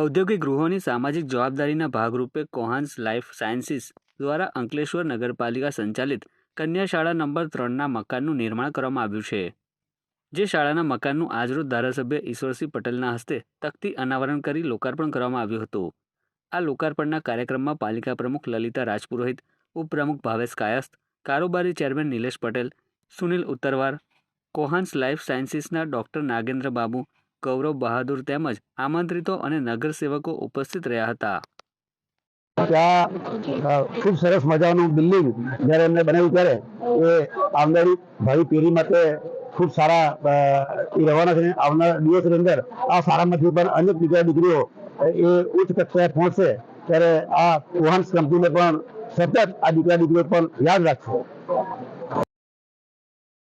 ઔદ્યોગિક ગૃહોની સામાજિક જવાબદારીના ભાગરૂપે કોહાન્સ લાઈફ સાયન્સીસ દ્વારા અંકલેશ્વર નગરપાલિકા સંચાલિત કન્યા શાળા નંબર ત્રણના મકાનનું નિર્માણ કરવામાં આવ્યું છે. જે શાળાના મકાનનું આજરોજ ધારાસભ્ય ઈશ્વરસિંહ પટેલના હસ્તે તકતી અનાવરણ કરી લોકાર્પણ કરવામાં આવ્યું હતું. આ લોકાર્પણના કાર્યક્રમમાં પાલિકા પ્રમુખ લલિતા રાજપુરોહિત, ઉપપ્રમુખ ભાવેશ કાયસ્થ, કારોબારી chairman Nilesh Patel, Sunil Uttarwar, Cohance life સાયન્સીસના doctor Nagendra Babu Gaurav Bahadur તેમજ આમંત્રિતો અને નગરસેવકો ઉપસ્થિત રહ્યા હતા. ખૂબ સરસ મજાનું બિલ્ડિંગ જ્યારે એમને બનાવ્યું ત્યારે, એ આવનારી ભાવિ પેઢી માટે ખૂબ સારા એ રહેવાના છે આવનાર દિવસની અંદર આ શાળામાંથી પણ અનેક દીકરા, દીકરીઓ એ ઉચ્ચ કક્ષાએ પહોંચશે ત્યારે આ કોહાન્સ કંપનીને પણ સતત આ દીકરા, દીકરીઓ પણ યાદ રાખશે.